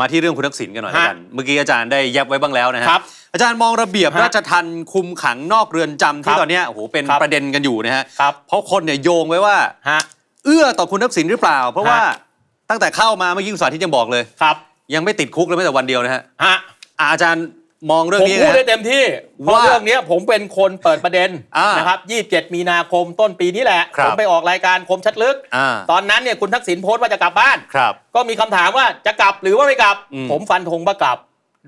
มาที่เรื่องคุณทักษิณกันหน่อยฮะแล้วกัน เมื่อกี้อาจารย์ได้แยบไว้บ้างแล้วนะฮะครับอาจารย์มองระเบียบฮะราชทัณฑ์คุมขังนอกเรือนจำครัที่บตอนเนี้ยโอ้โหเป็นครับประเด็นกันอยู่นะฮะครับ เพราะคนเนี่ยโยงไว้ว่า ฮะ เอื้อต่อคุณทักษิณหรือเปล่า เพราะฮะ ว่าตั้งแต่เข้ามาเมื่อกี้คุณสาธิตยังบอกเลย ครับยังไม่ติดคุกเลยแม้แต่วันเดียวนะฮะฮะ อะอาจารย์ มองเรื่องผมนี้พูดไงได้เต็มที่เพราะว่าเรื่องเนี้ยผมเป็นคนเปิดประเด็นอ่านนะครับ 27 มีนาคมต้นปีนี้แหละ ครับผมไปออกรายการคมชัดลึก อ่า ตอนนั้นเนี่ยคุณทักษิณโพสต์ว่าจะกลับบ้าน ครับ ก็มีคำถามว่าจะกลับหรือว่าไม่กลับ อืม ผมฟันธงว่ากลับ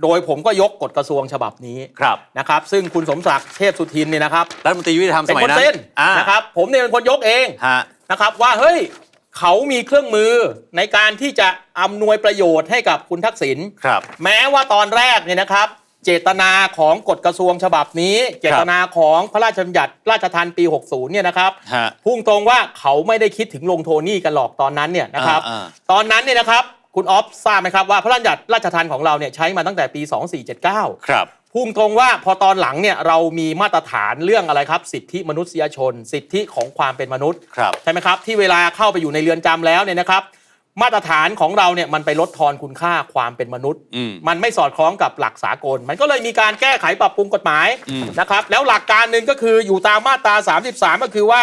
โดยผมก็ยกกฎกระทรวงฉบับนี้ครับนะครับ ซึ่งคุณสมศักดิ์เทพสุทินเนี่ยนะครับ รัฐมนตรียุติธรรมสเป็นมัยคนนั้นเส้นอ่านะครับ ผมเนี่ยเป็นคนยกเอง ฮะ นะครับว่าเฮ้ยเขามีเครื่องมือในการที่จะอำนวยประโยชน์ให้กับคุณทักษิณครับ แม้ว่าตอนแรกเนี่ยนะครับ เจตนาของกฎกระทรวงฉบับนี้ เจตนาของพระราชบัญญัติราชทัณฑ์ปี 60 เนี่ยนะครับฮะพุ่งตรงว่าเขาไม่ได้คิดถึงลงโทนี่กันหรอกตอนนั้นเนี่ยนะครับ อ่า ตอนนั้นเนี่ยนะครับคุณออฟทราบไหมครับว่าพระราชบัญญัติราชทัณฑ์ของเราเนี่ยใช้มาตั้งแต่ปี 2479 ครับ พุ่งตรงว่าพอตอนหลังเนี่ยเรามีมาตรฐานเรื่องอะไรครับ สิทธิมนุษยชน สิทธิของความเป็นมนุษย์ ครับ ใช่ไหมครับ ที่เวลาเข้าไปอยู่ในเรือนจำแล้วเนี่ยนะครับ มาตรฐานของเราเนี่ยมันไปลดทอนคุณค่าความเป็นมนุษย์ อืม มันไม่สอดคล้องกับหลักสากล มันก็เลยมีการแก้ไขปรับปรุงกฎหมายอืม นะครับ แล้วหลักการหนึ่งก็คืออยู่ตามมาตรา 33 ก็คือว่า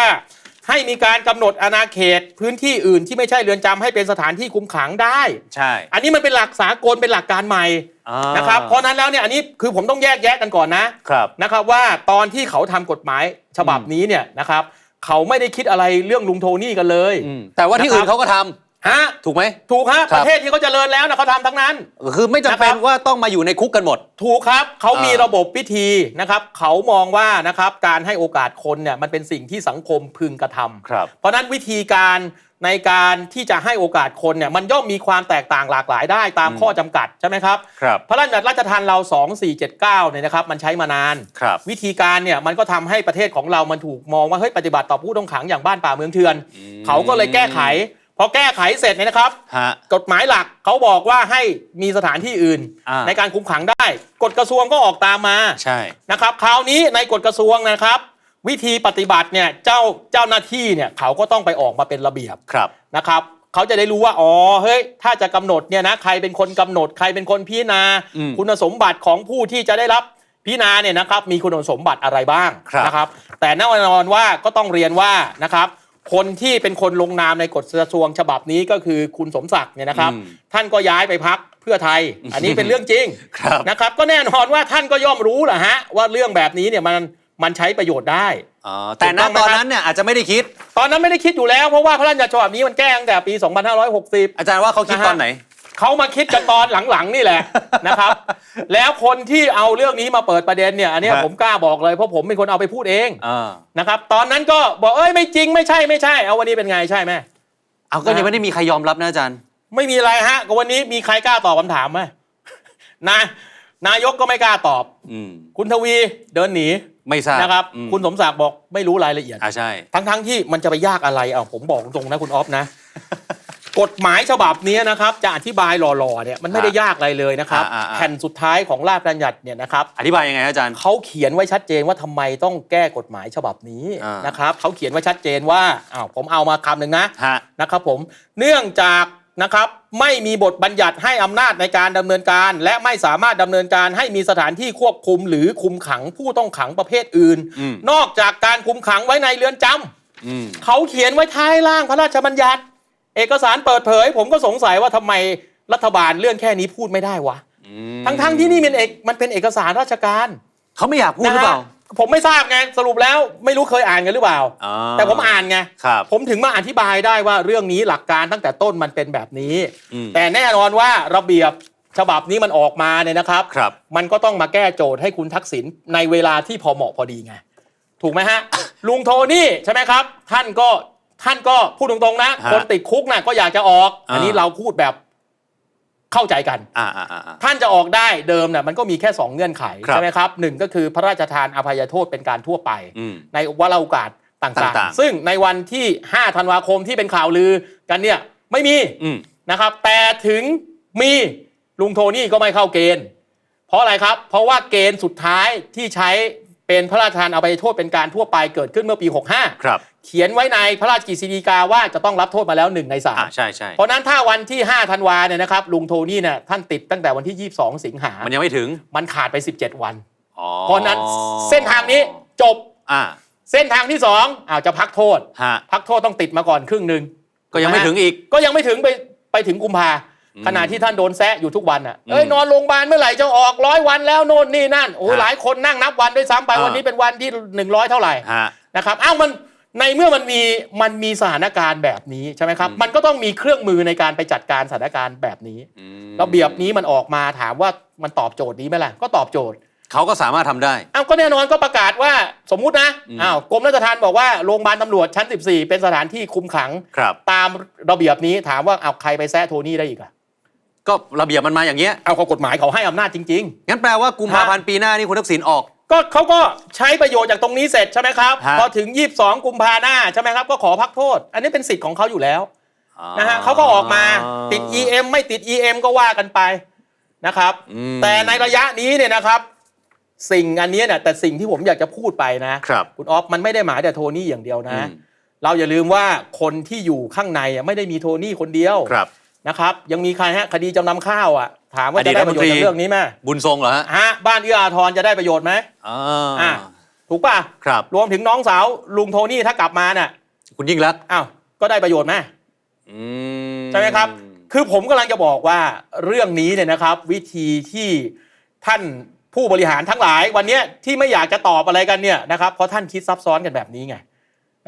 ให้มีการกำหนดอาณาเขตพื้นที่อื่นที่ไม่ใช่เรือนจำให้เป็นสถานที่คุมขังได้ ใช่อันนี้มันเป็นหลักสากลเป็นหลักการใหม่อ่านะครับ เพราะฉะนั้นแล้วเนี่ยอันนี้คือผมต้องแยกแยะกันก่อนนะ ครับ นะครับว่าตอนที่เขาทำกฎหมายฉบับนี้เนี่ยนะครับ เขาไม่ได้คิดอะไรเรื่องลุงโทนี่กันเลยอืมแต่ว่าที่อื่นเขาก็ทำ ฮะถูกไหม ถูกฮะครัปบระเทศที่เขาเจริญแล้วนะเขาทำทั้งนั้น คือไม่จำเป็นนะครับว่าต้องมาอยู่ในคุกกันหมด ถูกครับเขามีอ่าระบบพิธีนะครับเขามองว่านะครับการให้โอกาสคนเนี่ยมันเป็นสิ่งที่สังคมพึงกระทำครับ เพราะฉะนั้นวิธีการในการที่จะให้โอกาสคนเนี่ยมันย่อมมีความแตกต่างหลากหลายได้ตามอืมข้อจำกัดใช่ไหมครับ ครับ พระราชบัญญัติราชทานเรา 2479 เนี่ยนะครับ มันใช้มานาน ครับวิธีการเนี่ยมันก็ทำให้ประเทศของเรามันถูกมองว่าเฮ้ยปฏิบัติต่อผู้ต้องขังอย่างบ้านป่าเมืองเถื่อนอืมเขาก็เลยแก้ไข พอแก้ไขเสร็จเนี่ยนะครับ ฮะ กฎหมายหลักเขาบอกว่าให้มีสถานที่อื่น อ่า ในการคุมขังได้ กฎกระทรวงก็ออกตามมาใช่ นะครับคราวนี้ในกฎกระทรวงนะครับ วิธีปฏิบัติเนี่ยเจ้าเจ้าหน้าที่เนี่ยเขาก็ต้องไปออกมาเป็นระเบียบ ครับ นะครับเขาจะได้รู้ว่า อ๋อ เฮ้ย ถ้าจะกำหนดเนี่ยนะ ใครเป็นคนกำหนด ใครเป็นคนพิจารณา อืมคุณสมบัติของผู้ที่จะได้รับพิจารณาเนี่ยนะครับ มีคุณสมบัติอะไรบ้างครับ นะครับ แต่แน่นอนว่าก็ต้องเรียนว่านะครับ คนที่เป็นคนลงนามในกฎกระทรวงฉบับนี้ก็คือคุณสมศักดิ์เนี่ยนะครับอืมท่านก็ย้ายไปพักเพื่อไทย อันนี้เป็นเรื่องจริงครับนะครับ ก็แน่นอนว่าท่านก็ย่อมรู้แหละฮะว่าเรื่องแบบนี้เนี่ยมันมันใช้ประโยชน์ได้อ๋อแต่ณถูกต้องไหมตอนครับนั้นเนี่ยอาจจะไม่ได้คิด ตอนนั้นไม่ได้คิดอยู่แล้วเพราะว่าพระราชบัญญัติฉบับนี้มันแก้ตั้งแต่ปี 2560 อาจารย์ว่าเขาคิดนะฮะตอนไหน เขามาคิดกันตอนหลังๆนี่แหละนะครับ แล้วคนที่เอาเรื่องนี้มาเปิดประเด็นเนี่ยอันเนี้ยฮะ ผมกล้าบอกเลยเพราะผมเป็นคนเอาไปพูดเองอ่านะครับ ตอนนั้นก็บอกเอ้ยไม่จริงไม่ใช่ไม่ใช่ เอาวันนี้เป็นไงใช่ไหม เอาก็ยังไม่ได้มีใครยอมรับนะอาจารย์ ไม่มีอะไรฮะก็วันนี้มีใครกล้าตอบคำถามไหมนายนายกก็ไม่กล้าตอบ อืม คุณทวีเดินหนีไม่ทราบนะครับ อืมคุณสมศักดิ์บอกไม่รู้รายละเอียด อ่าใช่ ทั้งๆที่มันจะไปยากอะไรเอาผมบอกตรงๆนะคุณออฟนะ กฎหมายฉบับนี้นะครับจะอธิบายหล่อๆเนี่ยมันไม่ได้ยากอะไรเลยนะครับอ่าๆๆแผ่นสุดท้ายของราชบัญญัติเนี่ยนะครับอธิบายยังไงฮะอาจารย์ เขาเขียนไว้ชัดเจนว่าทำไมต้องแก้กฎหมายฉบับนี้อ่าน นะครับเขาเขียนไว้ชัดเจนว่าอ้าวผมเอามาคำหนึ่งนะ ฮะ นะครับผมเนื่องจากนะครับไม่มีบทบัญญัติให้อำนาจในการดำเนินการ และไม่สามารถดำเนินการให้มีสถานที่ควบคุมหรือคุมขังผู้ต้องขังประเภทอื่น อืม นอกจากการคุมขังไว้ในเรือนจำอืม เขาเขียนไว้ท้ายร่างพระราชบัญญัติ เอกสารเปิดเผย ผมก็สงสัยว่าทำไมรัฐบาลเรื่องแค่นี้พูดไม่ได้วะอืมทั้งๆที่นี่มันเอกมันเป็นเอกสารราชการเขาไม่อยากพูดหรือเปล่านะฮะผมไม่ทราบไงสรุปแล้วไม่รู้เคยอ่านกันหรือเปล่าอ๋อแต่ผมอ่านไงครับผมถึงมาอธิบายได้ว่าเรื่องนี้หลักการตั้งแต่ต้นมันเป็นแบบนี้อืมแต่แน่นอนว่าระเบียบฉบับนี้มันออกมาเนี่ยนะครับครับมันก็ต้องมาแก้โจทย์ให้คุณทักษิณในเวลาที่พอเหมาะพอดีไง ถูกไหมฮะ ลุงโทนี่ใช่ไหมครับ ท่านก็ ท่านก็พูดตรงๆนะ ฮะคนติดคุกน่ะก็อยากจะออกอันนี้อ่าเราพูดแบบเข้าใจกัน อ่าอ่าอ่าอ่าท่านจะออกได้เดิมน่ะมันก็มีแค่ 2 เงื่อนไข ครับ ใช่ไหมครับหนึ่งก็คือพระราชทานอภัยโทษเป็นการทั่วไป อืม ในวาระโอกาสต่างต่างๆ ๆ ซึ่งในวันที่ 5 ธันวาคมที่เป็นข่าวลือกันเนี่ยไม่มี อืม นะครับแต่ถึงมีลุงโทนี่ก็ไม่เข้าเกณฑ์ เพราะอะไรครับ เพราะว่าเกณฑ์สุดท้ายที่ใช้ เป็นพระราชทานอภัยโทษเป็นการทั่วไปเกิดขึ้นเมื่อปี 65 ครับ เขียนไว้ในพระราชกฤษฎีกาว่าจะต้องรับโทษมาแล้วหนึ่งในสามอ่าใช่ใช่เพราะฉะนั้นถ้าวันที่5ธันวาเนี่ยนะครับลุงโทนี่เนี่ยท่านติดตั้งแต่วันที่ 22 สิงหามันยังไม่ถึงมันขาดไป 17 วัน อ๋อเพราะฉะนั้นเส้นทางนี้จบอ่าเส้นทางที่2อ้าวจะพักโทษ ฮะพักโทษต้องติดมาก่อนครึ่งหนึ่งก็ยังไม่ถึงอีก ก็ยังไม่ถึงไปไปถึงกุมภาอืม ขณะที่ท่านโดนแซะอยู่ทุกวันอะอืมเอ้ยนอนโรงพยาบาลเมื่อไหร่จะออกร้อยวันแล้วโน่นนี่นั่นโอ้ฮะหลายคนนั่งนับวันด้วยซ้ำไปอ่าวันนี้เป็นวันที่100เท่าไหร่ฮะนะครับอ้าวมันในเมื่อมันมีมันมีสถานการณ์แบบนี้ใช่ไหมครับอืมมันก็ต้องมีเครื่องมือในการไปจัดการสถานการณ์แบบนี้อืมระเบียบนี้มันออกมาถามว่ามันตอบโจทย์นี้ไหมล่ะก็ตอบโจทย์เขาก็สามารถทำได้อ้าวก็แน่นอนก็ประกาศว่าสมมุตินะอืมอ้าวกรมราชทัณฑ์บอกว่าโรงพยาบาลตำรวจชั้น 14 เป็นสถานที่คุมขังครับตามระเบียบนี้ถามว่าเอาใครไปแซะโทนี่ได้อีกอะ ก็ระเบียบมันมาอย่างเงี้ย เอาข้อกฎหมายเขาให้อำนาจจริง งั้นแปลว่ากุมภาพันธ์ปีหน้านี่คุณทักษิณออก ๆ ก็เขาก็ใช้ประโยชน์จากตรงนี้เสร็จใช่ไหมครับ ฮะ พอถึง 22 กุมภาหน้าใช่ไหมครับ ก็ขอพักโทษ อันนี้เป็นสิทธิ์ของเขาอยู่แล้วนะฮะเขาก็ออกมาติด EM ไม่ติด EM ก็ว่ากันไปนะครับ อืมแต่ในระยะนี้เนี่ยนะครับ สิ่งอันนี้เนี่ยแต่สิ่งที่ผมอยากจะพูดไปนะครับณออฟมันไม่ได้หมายแต่โทนี่อย่างเดียวนะ อืม เราอย่าลืมว่าคนที่อยู่ข้างในอะไม่ได้มีโทนี่คนเดียว ครับ นะครับยังมีใครฮะคดีจำนำข้าวอะถามว่าอดีจะตได้ประโยชน์รัฐมนตรีจากเรื่องนี้ไหมบุญทรงเหรอฮะฮะบ้านเอื้ออาทรจะได้ประโยชน์ไหมอ่าอะถูกป่ะครับรวมถึงน้องสาวลุงโทนี่ถ้ากลับมาน่ะคุณยิ่งรักษณ์อ้าวก็ได้ประโยชน์ไหมอืมใช่ไหมครับ คือผมกำลังจะบอกว่าเรื่องนี้เนี่ยนะครับ วิธีที่ท่านผู้บริหารทั้งหลาย วันเนี้ยที่ไม่อยากจะตอบอะไรกันเนี่ยนะครับเพราะท่านคิดซับซ้อนกันแบบนี้ไง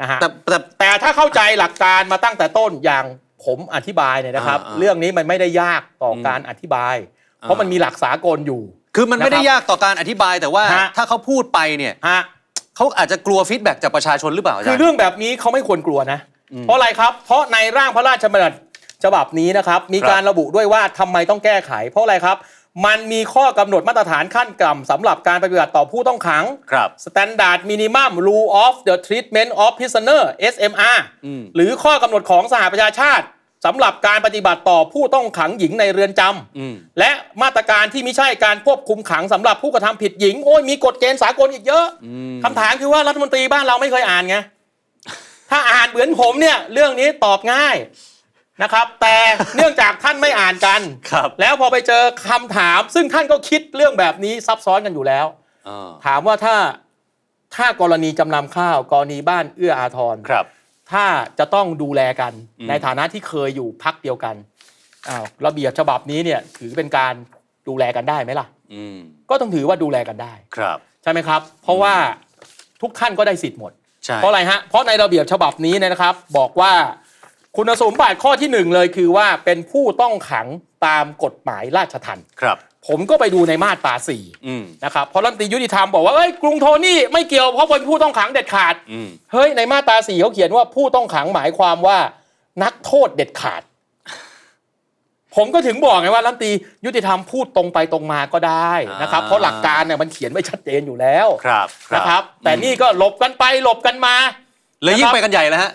นะฮะแต่แต่แต่ถ้าเข้าใจหลักการมาตั้งแต่ต้นอย่าง ผมอธิบายเนี่ยนะครับ อ่าๆ เรื่องนี้มันไม่ได้ยากต่ออมการอธิบาย เพราะมันมีหลักสากลอยู่ คือมันไม่ได้นะครับยากต่อการอธิบายแต่ว่าฮะ ถ้าเขาพูดไปเนี่ยฮะ เขาอาจจะกลัวฟีดแบ็กจากประชาชนหรือเปล่าอาคืจาอรย์ เรื่องแบบนี้เขาไม่ควรกลัวนะอืมเพราะอะไรครับ เพราะในร่างพระราชบัญญัติฉบับนี้นะครับ มีครับ การระบุด้วยว่าทำไมต้องแก้ไข เพราะอะไรครับ มันมีข้อกำหนดมาตรฐานขั้นต่ำสำหรับการปฏิบัติต่อผู้ต้องขัง ครับ Standard Minimum Rule of the Treatment of Prisoner SMR อืม หรือข้อกำหนดของสหประชาชาติสำหรับการปฏิบัติต่อผู้ต้องขังหญิงในเรือนจำอืมและมาตรการที่ไม่ใช่การควบคุมขังสำหรับผู้กระทำผิดหญิง โอ้ยมีกฎเกณฑ์สากลอีกเยอะอืม คำถามคือว่ารัฐมนตรีบ้านเราไม่เคยอ่านไง ถ้าอ่านเหมือนผมเนี่ย เรื่องนี้ตอบง่าย นะครับ แต่เนื่องจากท่านไม่อ่านกัน ครับ แล้วพอไปเจอคำถาม ซึ่งท่านก็คิดเรื่องแบบนี้ซับซ้อนกันอยู่แล้ว อ่าถามว่าถ้าถ้ากรณีจำนำข้าว กรณีบ้านเอื้ออาทร ครับ ถ้าจะต้องดูแลกันอืม ในฐานะที่เคยอยู่พักเดียวกันอ้าวระเบียบฉบับนี้เนี่ยถือเป็นการดูแลกันได้ไหมล่ะ อืมก็ต้องถือว่าดูแลกันได้ ครับ ใช่ไหมครับ เพราะว่าทุกท่านก็ได้สิทธิ์หมด ใช่เพราะอะไรฮะ เพราะในระเบียบฉบับนี้เนยนะครับ บอกว่า คุณสมบัติข้อที่หนึ่งเลยคือว่าเป็นผู้ต้องขังตามกฎหมายราชทัณฑ์ครับ ผมก็ไปดูในมาตราสี่อืมนะครับเพราะรัฐมนตรียุติธรรมบอกว่าเอ้ยกรุงโทนี่ไม่เกี่ยวเพราะเป็นผู้ต้องขังเด็ดขาดอืมเฮ้ยในมาตราสี่เขาเขียนว่าผู้ต้องขังหมายความว่า นักโทษเด็ดขาด ผมก็ถึงบอกไงว่ารัฐมนตรียุติธรรมพูดตรงไปตรงมาก็ได้นะครับเพราะหลักการเนี่ยมันเขียนไว้ชัดเจนอยู่แล้วครับนะครับ แต่นี่ก็หลบกันไปหลบกันมาเลยยิ่งนะครับไปกันใหญ่แล้วฮะ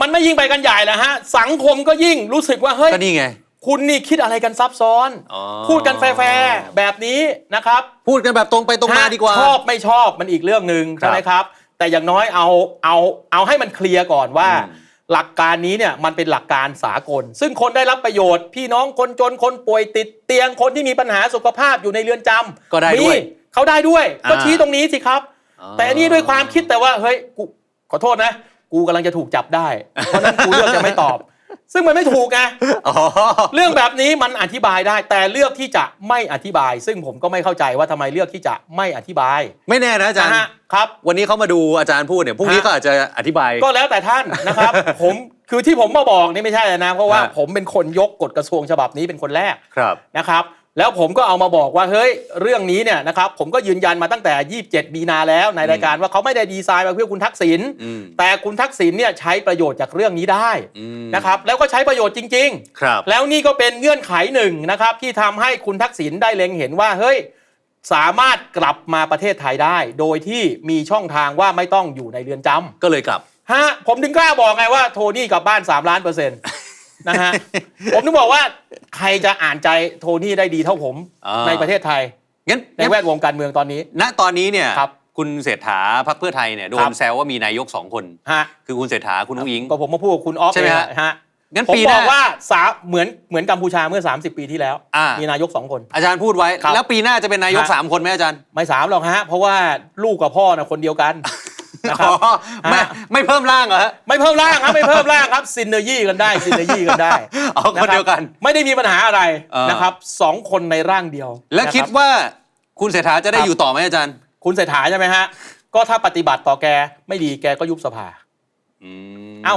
มันไม่ยิ่งไปกันใหญ่แล้วฮะ สังคมก็ยิ่งรู้สึกว่าเฮ้ยก็นี่ไง คุณนี่คิดอะไรกันซับซ้อน อ๋อ พูดกันแฟร์ๆแบบนี้นะครับ พูดกันแบบตรงไปตรงมาดีกว่า ชอบไม่ชอบมันอีกเรื่องหนึ่งครับใช่ไหมครับ แต่อย่างน้อยเอาเอาเอาให้มันเคลียร์ก่อนว่า อืม หลักการนี้เนี่ยมันเป็นหลักการสากล ซึ่งคนได้รับประโยชน์ พี่น้องคนจนคนป่วยติดเตียงคนที่มีปัญหาสุขภาพอยู่ในเรือนจำก็ได้ด้วยมีเขาได้ด้วย ก็อ่า ชี้ตรงนี้สิครับอ๋อแต่อันนี้ด้วยความคิดแต่ว่าเฮ้ยกูขอโทษนะ กูกำลังจะถูกจับได้ เพราะฉะนั้นกูเลือกจะไม่ตอบ ซึ่งมันไม่ถูกไงอ๋อเรื่องแบบนี้มันอธิบายได้ แต่เลือกที่จะไม่อธิบาย ซึ่งผมก็ไม่เข้าใจว่าทำไมเลือกที่จะไม่อธิบายไม่แน่นะอาจารย์นะฮะครับ วันนี้เขามาดูอาจารย์พูดเนี่ยพรุ่งนี้ฮะ ก็อาจจะอธิบาย ก็แล้วแต่ท่านนะครับ ผมคือที่ผมมาบอกนี่ไม่ใช่นะ เพราะว่าฮะ ผมเป็นคนยกกฎกระทรวงฉบับนี้เป็นคนแรกครับ นะครับ แล้วผมก็เอามาบอกว่าเฮ้ยเรื่องนี้เนี่ยนะครับผมก็ยืนยันมาตั้งแต่ 27 มีนาแล้วในรายการว่าเขาไม่ได้ดีไซน์มาเพื่อคุณทักษิณอืมแต่คุณทักษิณเนี่ยใช้ประโยชน์จากเรื่องนี้ได้อืมนะครับแล้วก็ใช้ประโยชน์จริงๆครับแล้วนี่ก็เป็นเงื่อนไขหนึ่งนะครับที่ทำให้คุณทักษิณได้เล็งเห็นว่าเฮ้ยสามารถกลับมาประเทศไทยได้ โดยที่มีช่องทางว่าไม่ต้องอยู่ในเรือนจก็เลยกลับำฮะผมถึงกล้าบอกไงว่าโทนี่กลับบ้าน3ล้านเปอร์เซ็นต์ นะฮะ ผมถึงบอกว่าใครจะอ่านใจโทนี่ได้ดีเท่าผมอ่า ในประเทศไทย งั้นในแวดวงการเมืองตอนนี้ ณตอนนี้เนี่ยครับคุณเศรษฐาพรรคเพื่อไทยเนี่ยโดครันบ แซวว่ามีนายกสองคน ฮะคือคุณเศรษฐาคุณนุ้งอิง ก็ผมมาพูดกับคุณออฟใช่ไหมเองฮะฮะงั้นผมปีหบน้า อกว่าสาเหมือนเหมือนกัมพูชาเมื่อ 30 ปีที่แล้ว อ่ามีนายกสองคน อาจารย์พูดไว้ ครับแล้วปีหน้าจะเป็นนายกฮะ สามคนไหมอาจารย์ ไม่สามหรอกฮะ เพราะว่าลูกกับพ่อนะคนเดียวกัน นะครับอ๋อไม่ฮะไม่เพิ่มร่างเหรอฮะไม่เพิ่มร่างครับไม่เพิ่มร่างครับซินเนอร์ยี่กันได้ซินเนอร์ยี่กันได้อ๋อคนเดียวกันะรับไม่ได้มีปัญหาอะไรเออนะครับสองคนในร่างเดียว และนะรับคิดว่าคุณเศรษฐาจะได้ครับอยู่ต่อไหมอาจารย์ คุณเศรษฐาใช่ไหมฮะก็ถ้าปฏิบัติต่อแกไม่ดีแกก็ยุบสภาอืมเอ้า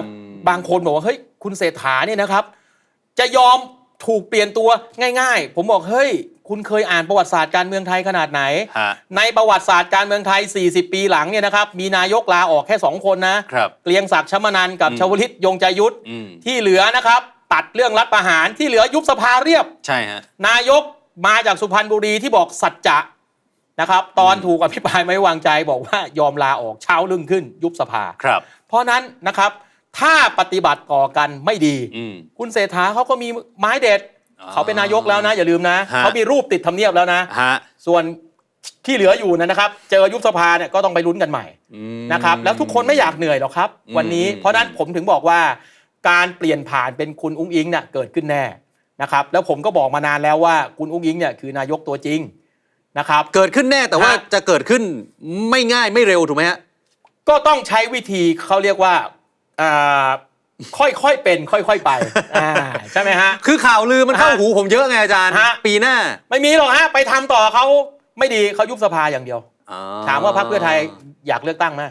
บางคนบอกว่าเฮ้ยคุณเศรษฐาเนี่ยนะครับ จะยอมถูกเปลี่ยนตัวง่าย ๆ ผมบอกเฮ้ย คุณเคยอ่านประวัติศาสตร์การเมืองไทยขนาดไหน ฮะ ในประวัติศาสตร์การเมืองไทย 40 ปีหลังเนี่ยนะครับ มีนายกลาออกแค่ 2 คนนะครับ เกรียงศักดิ์ชมานันท์กับอืมชวลิตยงใจยุทธอืม ที่เหลือนะครับ ตัดเรื่องรัฐประหารที่เหลือยุบสภาเรียบ ใช่ฮะ นายกมาจากสุพรรณบุรีที่บอกสัจจะนะครับ ตอนอืมถูกอภิปรายไม่ไว้วางใจบอกว่ายอมลาออกเช้าลึ่งขึ้น ยุบสภา ครับ เพราะนั้นนะครับถ้าปฏิบัติต่อกันไม่ดี อืม คุณเศรษฐาเขาก็มีไม้เด็ดอ๋อ เขาเป็นนายกแล้วนะ อย่าลืมนะ ฮะ เขามีรูปติดทำเนียบแล้วนะ ฮะส่วนที่เหลืออยู่นะครับ เจอยุบสภาเนี่ยก็ต้องไปลุ้นกันใหม่อืม นะครับ แล้วทุกคนไม่อยากเหนื่อยหรอกครับ อืม วันนี้อืมเพราะฉะนั้นผมถึงบอกว่าการเปลี่ยนผ่านเป็นคุณอุ้งอิงเนี่ยเกิดขึ้นแน่นะครับ แล้วผมก็บอกมานานแล้วว่าคุณอุ้งอิงเนี่ยคือนายกตัวจริงนะครับ เกิดขึ้นแน่แต่ว่าฮะ จะเกิดขึ้นไม่ง่ายไม่เร็วถูกไหมฮะ ก็ต้องใช้วิธีเขาเรียกว่าอ่า ค่อยๆ เป็น ค่อยๆ ไปอ่าใช่ไหมฮะ คือข่าวลือมันเข้าฮะหูผมเยอะไงอาจารย์ ฮะ ปีหน้าไม่มีหรอกฮะ ไปทำต่อเขาไม่ดีเขายุบสภาอย่างเดียว อ๋อถามว่าพรรคเพื่อไทยอยากเลือกตั้งไหม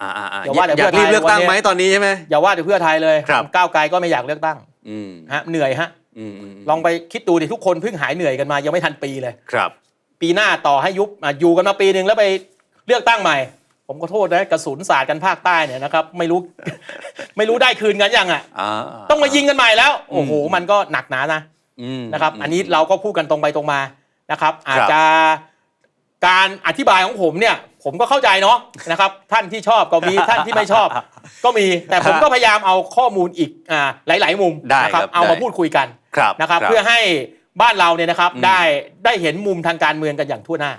อ่าอ่าอ่าอย่าว่าแต่อยากเพื่รีอบไทยเลือกตั้งวันนี้ไหมตอนนี้ใช่ไหม อย่าว่าแต่เพื่อไทยเลยครับ ก้าวไกลก็ไม่อยากเลือกตั้งอืมฮะเหนื่อยฮะ อืมอืมลองไปคิดดูดิทุกคนเพิ่งหายเหนื่อยกันมายังไม่ทันปีเลย ครับ ปีหน้าต่อให้ยุบอะอยู่กันมาปีหนึ่งแล้วไปเลือกตั้งใหม่ ผมก็โทษนะกระสุนศาสตร์กันภาคใต้เนี่ยนะครับไม่รู้ ไม่รู้ได้คืนกันยังอะอ่าต้องมายิงกันใหม่แล้ว โอ้โหอืมมันก็หนักหนานะอืมนะครับ อันนี้เราก็พูดกันตรงไปตรงมานะครับ อาจครับจะการอธิบายของผมเนี่ย ผมก็เข้าใจเนาะนะครับ ท่านที่ชอบก็มีท่านที่ไม่ชอบ ก็มีแต่ผมก็พยายามเอาข้อมูลอีกอ่าหลาย ๆ มุมได้นะคครัรับ เอามาได้พูดคุยกันครับนะครับ เพื่อให้บ้านเราเนี่ยนะครับอืมได้ได้เห็นมุมทางการเมืองกันอย่างทั่วหน้า